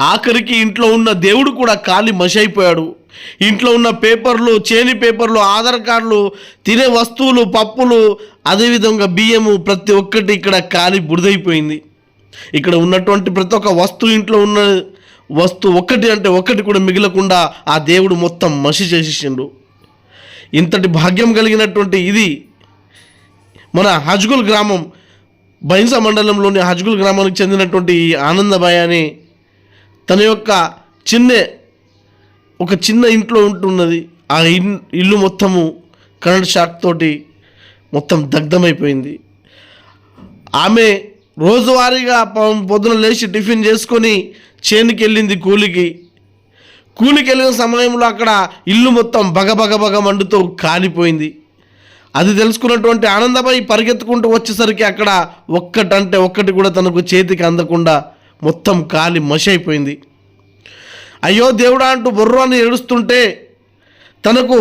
ఆఖరికి ఇంట్లో ఉన్న దేవుడు కూడా కాలి మసి అయిపోయాడు. ఇంట్లో ఉన్న పేపర్లు చేని పేపర్లు ఆధార్ కార్డులు తినే వస్తువులు పప్పులు అదేవిధంగా బియ్యము ప్రతి ఒక్కటి ఇక్కడ కాలి బుడిదైపోయింది ఇక్కడ ఉన్నటువంటి ప్రతి ఒక్క వస్తువు ఇంట్లో ఉన్న వస్తువు ఒక్కటి అంటే ఒక్కటి కూడా మిగలకుండా ఆ దేవుడు మొత్తం మసి చేసేసిండు. ఇంతటి భాగ్యం కలిగినటువంటి ఇది మన హజ్గుల్ గ్రామం బైన్సా మండలంలోని హజ్గుల్ గ్రామానికి చెందినటువంటి ఈ ఆనందబాయ్ అనే తన యొక్క చిన్న ఒక చిన్న ఇంట్లో ఉంటున్నది. ఆ ఇన్ ఇల్లు మొత్తము కరెంట్ షాక్ తోటి మొత్తం దగ్ధమైపోయింది. ఆమె రోజువారీగా పొద్దున లేచి టిఫిన్ చేసుకొని చేనుకి వెళ్ళింది కూలికి. కూలికి వెళ్ళిన సమయంలో అక్కడ ఇల్లు మొత్తం బగ బగ బగ మండుతో కాలిపోయింది. అది తెలుసుకున్నటువంటి ఆనందమై పరిగెత్తుకుంటూ వచ్చేసరికి అక్కడ ఒక్కటంటే ఒక్కటి కూడా తనకు చేతికి అందకుండా మొత్తం కాలి మసి అయిపోయింది. అయ్యో దేవుడా అంటూ బుర్రాన్ని ఏడుస్తుంటే తనకు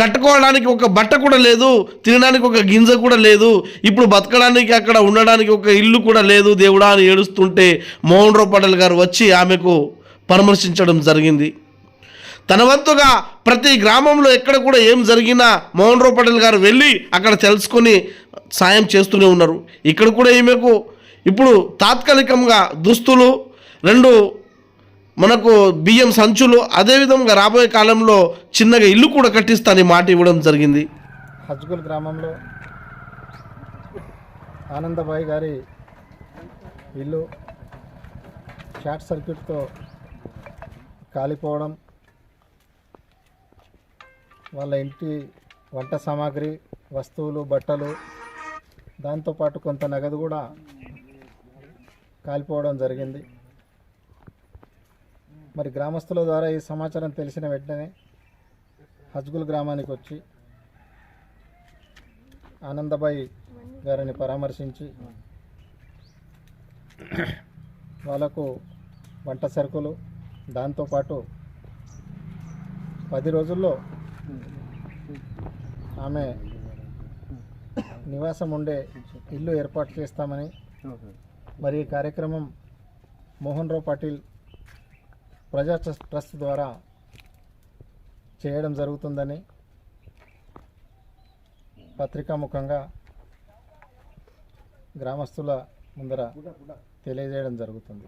కట్టుకోవడానికి ఒక బట్ట కూడా లేదు తినడానికి ఒక గింజ కూడా లేదు ఇప్పుడు బతకడానికి అక్కడ ఉండడానికి ఒక ఇల్లు కూడా లేదు దేవుడా అని ఏడుస్తుంటే మోహన్ రావు పటేల్ గారు వచ్చి ఆమెకు పరామర్శించడం జరిగింది. తన వంతుగా ప్రతి గ్రామంలో ఎక్కడ కూడా ఏం జరిగినా మోహన్ రావు పటేల్ గారు వెళ్ళి అక్కడ తెలుసుకొని సాయం చేస్తూనే ఉన్నారు. ఇక్కడ కూడా ఈమెకు ఇప్పుడు తాత్కాలికంగా దుస్తులు రెండు మనకు బియ్యం సంచులు అదేవిధంగా రాబోయే కాలంలో చిన్నగా ఇల్లు కూడా కట్టిస్తానని మాట ఇవ్వడం జరిగింది. హజ్గుల్ గ్రామంలో ఆనందబాయి గారి ఇల్లు షార్ట్ సర్క్యూట్తో కాలిపోవడం వాళ్ళ ఇంటి వంట సామాగ్రి వస్తువులు బట్టలు దాంతోపాటు కొంత నగదు కూడా కాలిపోవడం జరిగింది. మరి గ్రామస్తుల ద్వారా ఈ సమాచారం తెలిసిన వెంటనే హజ్గుల్ గ్రామానికి వచ్చి ఆనందబాయి గారిని పరామర్శించి వాళ్ళకు వంట సరుకులు దాంతోపాటు పది రోజుల్లో ఆమె నివాసం ఉండే ఇల్లు ఏర్పాటు చేస్తామని మరి ఈ కార్యక్రమం మోహన్ రావు పాటిల్ ప్రజా ట్రస్ట్ ట్రస్ట్ ద్వారా చేయడం జరుగుతుందని పత్రికాముఖంగా గ్రామస్తుల ముందర తెలియజేయడం జరుగుతుంది.